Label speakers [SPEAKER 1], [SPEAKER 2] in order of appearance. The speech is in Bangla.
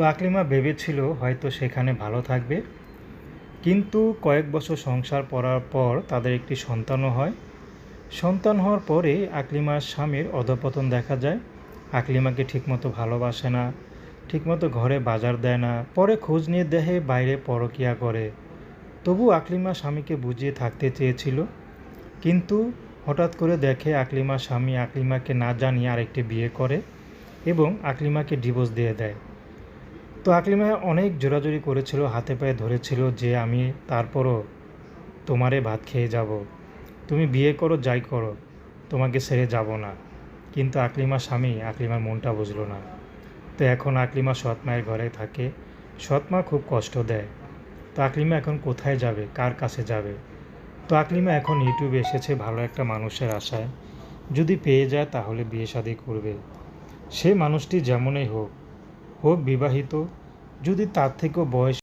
[SPEAKER 1] তো আকলিমা ভেবেছিল হয়তো সেখানে ভালো থাকবে। কিন্তু কয়েক বছর সংসার করার পর তাদের একটি সন্তানও হয়। সন্তান হওয়ার পরে আকলিমার স্বামীর অধপতন দেখা যায়। আকলিমাকে ঠিকমতো ভালোবাসে না, ঠিকমতো ঘরে বাজার দেয় না, পরে খোঁজ নিয়ে দেখে বাইরে পরকিয়া করে। তবু আকলিমা স্বামীকে বুঝিয়ে থাকতে চেয়েছিল। কিন্তু হঠাৎ করে দেখে আকলিমার স্বামী আকলিমাকে না জানিয়ে আরেকটি বিয়ে করে এবং আকলিমাকে ডিভোর্স দিয়ে দেয়। তো আকলিমা অনেক জোরাজুরি করেছিল, হাতে পায়ে ধরেছিল যে আমি তারপরও তোমারে ভাত খেয়ে যাব। তুমি বিয়ে করো, যাই করো, তোমাকে ছেড়ে যাব না। কিন্তু আকলিমা স্বামী আকলিমার মনটা বুঝলো না। তো এখন আকলিমা সৎ মায়ের ঘরে থাকে। সৎ মা খুব কষ্ট দেয়। তো আকলিমা এখন কোথায় যাবে? কার কাছে যাবে? তো আকলিমা এখন ইউটিউবে এসেছে ভালো একটা মানুষের আশায়। যদি পেয়ে যায় তাহলে বিয়ে শাদি করবে। সে মানুষটি যেমনই হোক হোক বিবাহিত যদি তার থেকেও বয়স